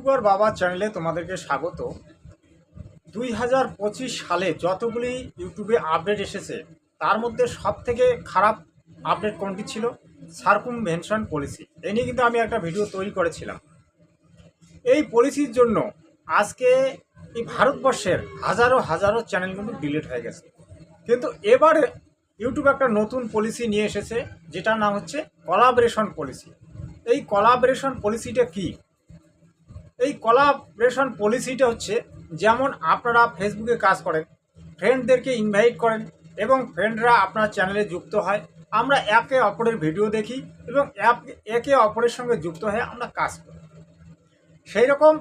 YouTuber বাবা চ্যানেলে তোমাদেরকে স্বাগত। দুই হাজার পঁচিশ সালে যতগুলি ইউটিউবে আপডেট এসেছে, তার মধ্যে সব থেকে খারাপ আপডেট কোনটি ছিল? Circumvention policy. এই নিয়ে কিন্তু আমি একটা ভিডিও তৈরি করেছিলাম। এই পলিসির জন্য আজকে এই ভারতবর্ষের হাজারো হাজারো চ্যানেল কিন্তু ডিলিট হয়ে গেছে। কিন্তু এবারে ইউটিউব একটা নতুন পলিসি নিয়ে এসেছে, যেটার নাম হচ্ছে কলাবরেশন পলিসি এই কলাবরেশন পলিসিটা কী? এই কলাবরেশন পলিসিটা হচ্ছে যেমন আপনারা ফেসবুকে কাজ করেন ফ্রেন্ডদেরকে ইনভাইট করেন এবং ফ্রেন্ডরা আপনার চ্যানেলে যুক্ত হয়। আমরা একে অপরের ভিডিও দেখি এবং এক- একে অপরের সঙ্গে যুক্ত হয়ে আমরা কাজ করি। সেই রকম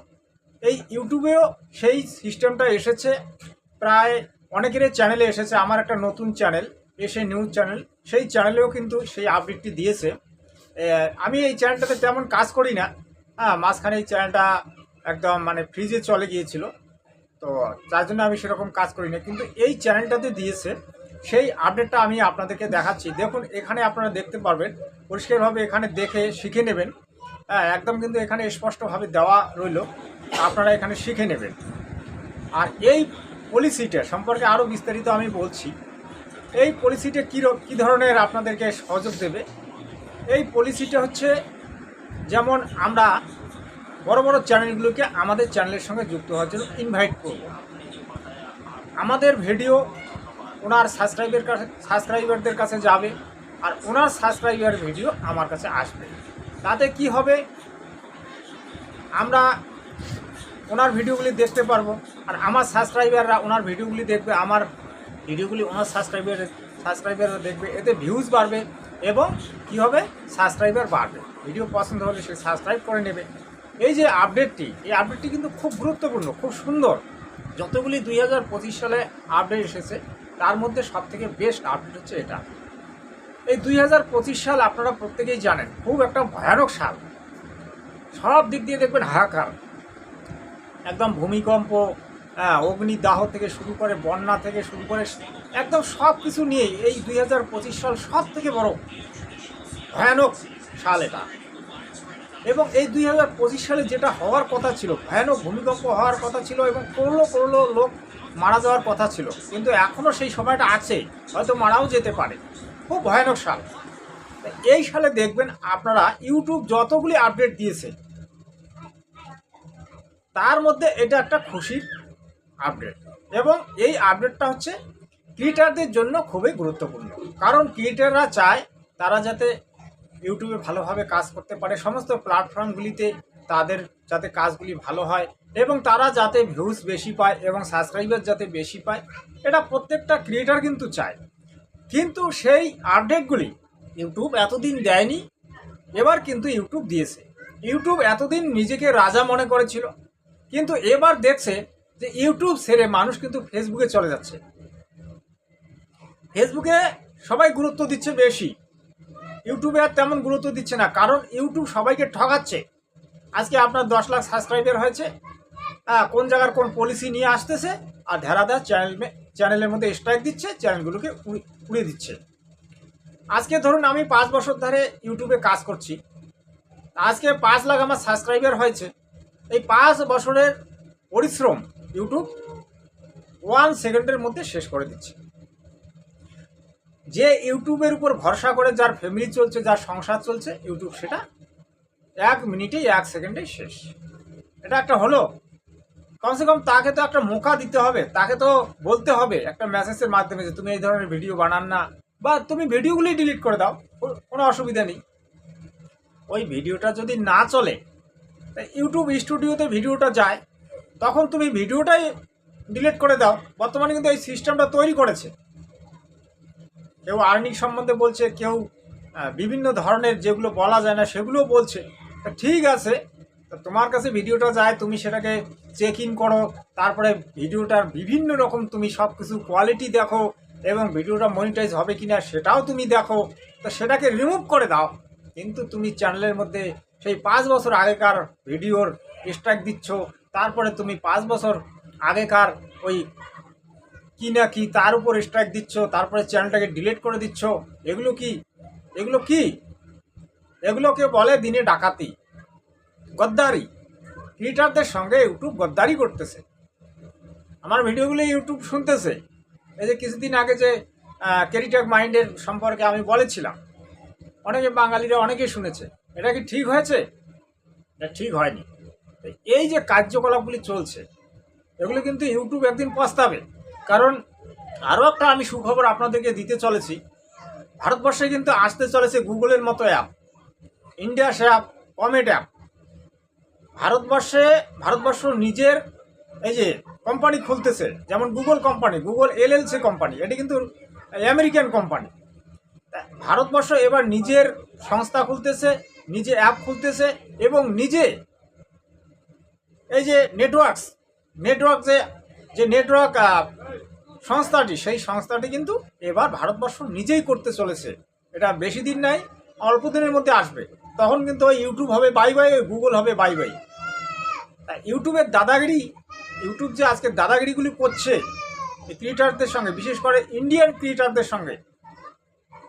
এই ইউটিউবেও সেই সিস্টেমটা এসেছে। প্রায় অনেকেরই চ্যানেলে এসেছে। আমার একটা নতুন চ্যানেল এসে নিউজ চ্যানেল সেই চ্যানেলেও কিন্তু সেই আপডেটটি দিয়েছে। আমি এই চ্যানেলটাতে তেমন কাজ করি না। হ্যাঁ মাঝখানে এই চ্যানেলটা একদম মানে ফ্রিজে চলে গিয়েছিল। তো যার জন্য আমি সেরকম কাজ করি না কিন্তু এই চ্যানেলটাতে দিয়েছে, সেই আপডেটটা আমি আপনাদেরকে দেখাচ্ছি। দেখুন, এখানে আপনারা দেখতে পারবেন, পরিষ্কারভাবে এখানে দেখে শিখে নেবেন। হ্যাঁ একদম কিন্তু এখানে স্পষ্টভাবে দেওয়া রইল। আপনারা এখানে শিখে নেবেন। আর এই পলিসিটা সম্পর্কে আরও বিস্তারিত আমি বলছি। এই পলিসিটা কী কী ধরনের আপনাদেরকে সহযোগ দেবে? এই পলিসিটা হচ্ছে, যেমন আমরা বড় বড় চ্যানেলগুলোকে আমাদের চ্যানেলের সঙ্গে যুক্ত হওয়ার জন্য ইনভাইট করব। আমাদের ভিডিও ওনার সাবস্ক্রাইবের কাছে সাবস্ক্রাইবারদের কাছে যাবে আর ওনার সাবস্ক্রাইবার ভিডিও আমার কাছে আসবে। তাতে কি হবে? আমরা ওনার ভিডিওগুলি দেখতে পারব আর আমার সাবস্ক্রাইবাররা ওনার ভিডিওগুলি দেখবে, আমার ভিডিওগুলি ওনার সাবস্ক্রাইবার সাবস্ক্রাইবাররা দেখবে, এতে ভিউজ বাড়বে এবং কি হবে? সাবস্ক্রাইবার বাড়বে। ভিডিও পছন্দ হলে সে সাবস্ক্রাইব করে নেবে। এই যে আপডেটটি এই আপডেটটি কিন্তু খুব গুরুত্বপূর্ণ, খুব সুন্দর। যতগুলি দুই হাজার পঁচিশ সালে আপডেট এসেছে, তার মধ্যে সব থেকে বেস্ট আপডেট হচ্ছে এটা। এই দুই হাজার পঁচিশ সাল আপনারা প্রত্যেকেই জানেন, খুব একটা ভয়ানক সাল। সব দিক দিয়ে দেখবেন হাহাকার। একদম ভূমিকম্প হ্যাঁ অগ্নিদাহ থেকে শুরু করে বন্যা থেকে শুরু করে একদম সব কিছু নিয়েই এই দুই হাজার পঁচিশ সাল সব থেকে বড় ভয়ানক সাল এটা। এবং এই দুই হাজার পঁচিশ সালে যেটা হওয়ার কথা ছিল, ভয়ানক ভূমিকম্প হওয়ার কথা ছিল এবং করল করল লোক মারা যাওয়ার কথা ছিল। কিন্তু এখনও সেই সময়টা আছে, হয়তো মারাও যেতে পারে। খুব ভয়ানক সাল। এই সালে দেখবেন আপনারা ইউটিউব যতগুলি আপডেট দিয়েছে, তার মধ্যে এটা একটা খুশির আপডেট। এবং এই আপডেটটা হচ্ছে ক্রিয়েটারদের জন্য খুবই গুরুত্বপূর্ণ। কারণ ক্রিয়েটাররা চায় তারা যাতে ইউটিউবে ভালোভাবে কাজ করতে পারে। সমস্ত প্ল্যাটফর্মগুলিতে তাদের যাতে কাজগুলি ভালো হয় এবং তারা যাতে ভিউজ বেশি পায় এবং সাবস্ক্রাইবার যাতে বেশি পায়, এটা প্রত্যেকটা ক্রিয়েটার কিন্তু চায়। কিন্তু সেই আপডেটগুলি ইউটিউব এতদিন দেয়নি, এবার কিন্তু ইউটিউব দিয়েছে। ইউটিউব এতদিন নিজেকে রাজা মনে করেছিল, কিন্তু এবার দেখছে যে ইউটিউব ছেড়ে মানুষ কিন্তু ফেসবুকে চলে যাচ্ছে। ফেসবুকে সবাই গুরুত্ব দিচ্ছে বেশি। ইউটিউবে আর তেমন গুরুত্ব দিচ্ছে না কারণ ইউটিউব সবাইকে ঠকাচ্ছে। আজকে আপনার দশ লাখ সাবস্ক্রাইবার হয়েছে হ্যাঁ, কোন জায়গার কোন পলিসি নিয়ে আসতেছে আর ধ্যারাদার চ্যানেল চ্যানেলের মধ্যে স্ট্রাইক দিচ্ছে চ্যানেলগুলোকে উড়ি- উড়িয়ে দিচ্ছে। আজকে ধরুন আমি পাঁচ বছর ধরে ইউটিউবে কাজ করছি। আজকে পাঁচ লাখ আমার সাবস্ক্রাইবার হয়েছে। এই পাঁচ বছরের পরিশ্রম ইউটিউব ওয়ান সেকেন্ডের মধ্যে শেষ করে দিচ্ছে। যে ইউটিউবের উপর ভরসা করে যার ফ্যামিলি চলছে, যার সংসার চলছে, ইউটিউব সেটা এক মিনিটেই, এক সেকেন্ডেই শেষ। এটা একটা হলো। কমসে কম তাকে তো একটা মোকা দিতে হবে, তাকে তো বলতে হবে একটা মেসেজের মাধ্যমে যে, তুমি এই ধরনের ভিডিও বানান না। বা, তুমি ভিডিওগুলি ডিলিট করে দাও কোনো অসুবিধা নেই। ওই ভিডিওটা যদি না চলে ইউটিউব স্টুডিওতে ভিডিওটা যায়, তখন তুমি ভিডিওটাই ডিলিট করে দাও। বর্তমানে কিন্তু এই সিস্টেমটা তৈরি করেছে। কেউ আর্নিং সম্বন্ধে বলছে, কেউ বিভিন্ন ধরনের যেগুলো বলা যায় না সেগুলোও বলছে। তা ঠিক আছে তোমার কাছে ভিডিওটা যায়, তুমি সেটাকে চেক ইন করো, তারপরে ভিডিওটার বিভিন্ন রকম তুমি সব কিছু কোয়ালিটি দেখো এবং ভিডিওটা মনিটাইজ হবে কি না সেটাও তুমি দেখো, তো সেটাকে রিমুভ করে দাও। কিন্তু তুমি চ্যানেলের মধ্যে সেই পাঁচ বছর আগেকার ভিডিওর স্ট্রাইক দিচ্ছ, তারপরে তুমি পাঁচ বছর আগেকার ওই কি না কি তার উপর স্ট্রাইক দিচ্ছ, তারপরে চ্যানেলটাকে ডিলিট করে দিচ্ছ, এগুলো কি? এগুলো কি? এগুলোকে বলে দিনে ডাকাতি, গদ্দারি। ক্রিয়েটারদের সঙ্গে ইউটিউব গদ্দারি করতেছে। আমার ভিডিওগুলো ইউটিউব শুনতেছে। এই যে কিছুদিন আগে যে ক্যারিটাক মাইন্ডের সম্পর্কে আমি বলেছিলাম, অনেকে বাঙালিরা অনেকেই শুনেছে। এটা কি ঠিক হয়েছে? এটা ঠিক হয়নি। এই যে কার্যকলাপগুলি চলছে, এগুলো কিন্তু ইউটিউব একদিন পস্তাবে। কারণ আরও একটা আমি সুখবর আপনাদেরকে দিতে চলেছি। ভারতবর্ষে কিন্তু আসতে চলেছে গুগলের মতো app Indus app comet app ভারতবর্ষে, ভারতবর্ষ নিজের এই যে কোম্পানি খুলতেছে, যেমন Google company Google LLC company এটি কিন্তু আমেরিকান কোম্পানি ভারতবর্ষ এবার নিজের সংস্থা খুলতেছে, নিজে অ্যাপ খুলতেছে এবং নিজে এই যে নেটওয়ার্কস নেটওয়ার্ক যে যে নেটওয়ার্ক সংস্থাটি, সেই সংস্থাটি কিন্তু এবার ভারতবর্ষ নিজেই করতে চলেছে। এটা বেশি দিন নাই, অল্প দিনের মধ্যে আসবে। তখন কিন্তু ওই ইউটিউব হবে বাই বাই ওই গুগল হবে বাই বাই ইউটিউবের দাদাগিরি ইউটিউব যে আজকে দাদাগিরিগুলি করছে, এই ক্রিয়েটারদের সঙ্গে, বিশেষ করে ইন্ডিয়ান ক্রিয়েটারদের সঙ্গে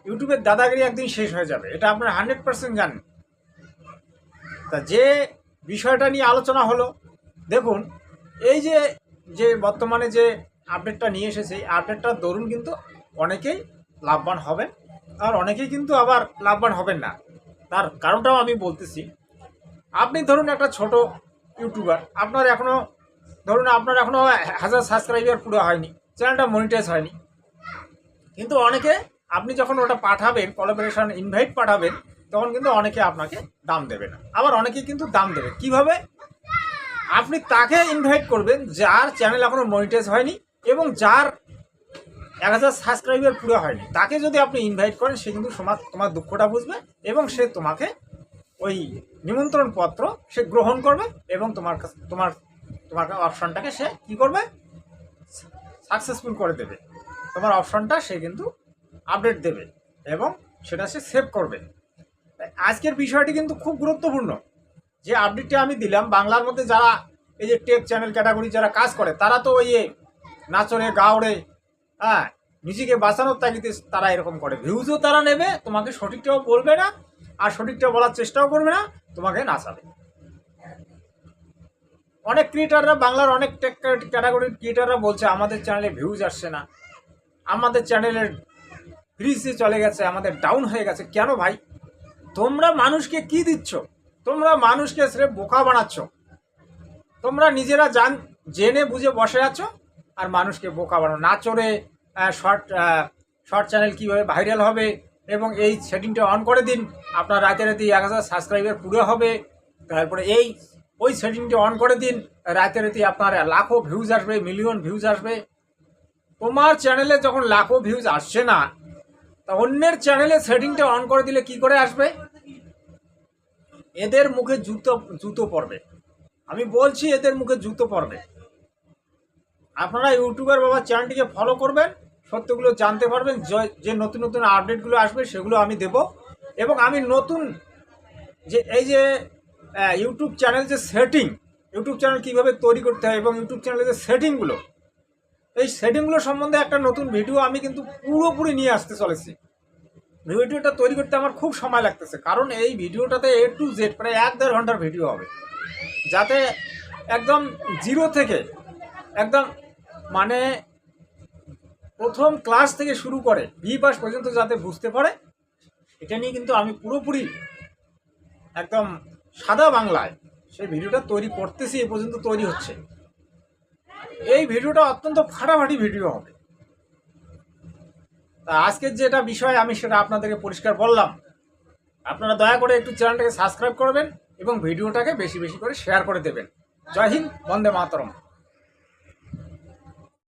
ইউটিউবের দাদাগিরি একদিন শেষ হয়ে যাবে। এটা আপনারা হান্ড্রেড পার্সেন্ট জানেন। তা যে বিষয়টা নিয়ে আলোচনা হলো, দেখুন, এই যে যে বর্তমানে যে আপডেটটা নিয়ে এসেছে, এই আপডেটটার দরুন কিন্তু অনেকেই লাভবান হবেন আর অনেকেই কিন্তু আবার লাভবান হবেন না। তার কারণটাও আমি বলতেছি, আপনি ধরুন একটা ছোট ইউটিউবার, আপনার এখনও ধরুন আপনার এখনও হাজার সাবস্ক্রাইবার পুরো হয়নি চ্যানেলটা মনিটাইজ হয়নি। কিন্তু অনেকে আপনি যখন ওটা পাঠাবেন কলাবোরেশন ইনভাইট পাঠাবেন, তখন কিন্তু অনেকে আপনাকে দাম দেবে না। আবার অনেকে কিন্তু দাম দেবে। কীভাবে? আপনি তাকে ইনভাইট করবেন, যার চ্যানেল এখনও মনিটাইজ হয়নি এবং যার এক হাজার সাবস্ক্রাইবার পুরো হয়নি। তাকে যদি আপনি ইনভাইট করেন, সে কিন্তু তোমার তোমার দুঃখটা বুঝবে এবং সে তোমাকে ওই নিমন্ত্রণ পত্র সে গ্রহণ করবে এবং তোমার তোমার তোমার অপশনটাকে সে কি করবে? সাকসেসফুল করে দেবে। তোমার অপশনটা সে কিন্তু আপডেট দেবে এবং সেটা সে সেভ করবে। আজকের বিষয়টি কিন্তু খুব গুরুত্বপূর্ণ। যে আপডেটটি আমি দিলাম, বাংলার মধ্যে যারা এই যে টেক চ্যানেল ক্যাটাগরি যারা কাজ করে, তারা তো ওই নাচরে, গাওড়ে হ্যাঁ নিজেকে বাঁচানোর তাগিদে তারা এরকম করে। ভিউজও তারা নেবে, তোমাকে সঠিকটাও বলবে না, আর সঠিকটা বলার চেষ্টাও করবে না, তোমাকে নাচাবে। অনেক ক্রিয়েটাররা বাংলার অনেক টেক ক্যাটাগরির ক্রিয়েটাররা বলছে, আমাদের চ্যানেলে ভিউজ আসছে না। আমাদের চ্যানেলের রিচে চলে গেছে, আমাদের ডাউন হয়ে গেছে। কেন ভাই? তোমরা মানুষকে কি দিচ্ছ? তোমরা মানুষকে স্রেফ বোকা বানাচ্ছ। তোমরা নিজেরা জান, জেনে বুঝে বসে আছো আর মানুষকে বোকা বানাও। না চড়ে শর্ট শর্ট চ্যানেল কীভাবে ভাইরাল হবে এবং এই সেটিংটা অন করে দিন, আপনার রাতে রাতে এক হাজার সাবস্ক্রাইবার পুরো হবে। তারপরে এই, ওই সেটিংটা অন করে দিন, রাতে রাতে আপনার লাখো ভিউজ আসবে মিলিয়ন ভিউজ আসবে। তোমার চ্যানেলে যখন লাখো ভিউজ আসছে না, তা অন্যের চ্যানেলে সেটিংটা অন করে দিলে কি করে আসবে? এদের মুখে জুতো জুতো পড়বে আমি বলছি এদের মুখে জুতো পড়বে আপনারা ইউটিউবের বাবা চ্যানেলটিকে ফলো করবেন, সত্যগুলো জানতে পারবেন যে- নতুন নতুন আপডেটগুলো আসবে সেগুলো আমি দেব। এবং আমি নতুন যে, এই যে ইউটিউব চ্যানেল যে সেটিং ইউটিউব চ্যানেল কীভাবে তৈরি করতে হয় এবং ইউটিউব চ্যানেলের যে সেটিংগুলো এই সেটিংগুলো সম্বন্ধে একটা নতুন ভিডিও আমি কিন্তু পুরোপুরি নিয়ে আসতে চলেছি। ভিডিওটা তৈরি করতে আমার খুব সময় লাগতেছে, কারণ এই ভিডিওটাতে এ টু জেড প্রায় এক দেড় ঘণ্টার ভিডিও হবে। যাতে একদম জিরো থেকে, একদম মানে প্রথম ক্লাস থেকে শুরু করে বি পাস পর্যন্ত যাতে বুঝতে পারে, এটা নিয়ে কিন্তু আমি পুরোপুরি একদম সাদা বাংলায় সেই ভিডিওটা তৈরি করতেছি, এ পর্যন্ত তৈরি হচ্ছে। এই ভিডিওটা অত্যন্ত ফাটাফাটি ভিডিও হবে। তা আজকের যেটা বিষয়, আমি সেটা আপনাদেরকে পরিষ্কার বললাম। আপনারা দয়া করে একটু চ্যানেলটাকে সাবস্ক্রাইব করবেন এবং ভিডিওটাকে বেশি বেশি করে শেয়ার করে দেবেন। জয় হিন্দ, বন্দে মাতরম।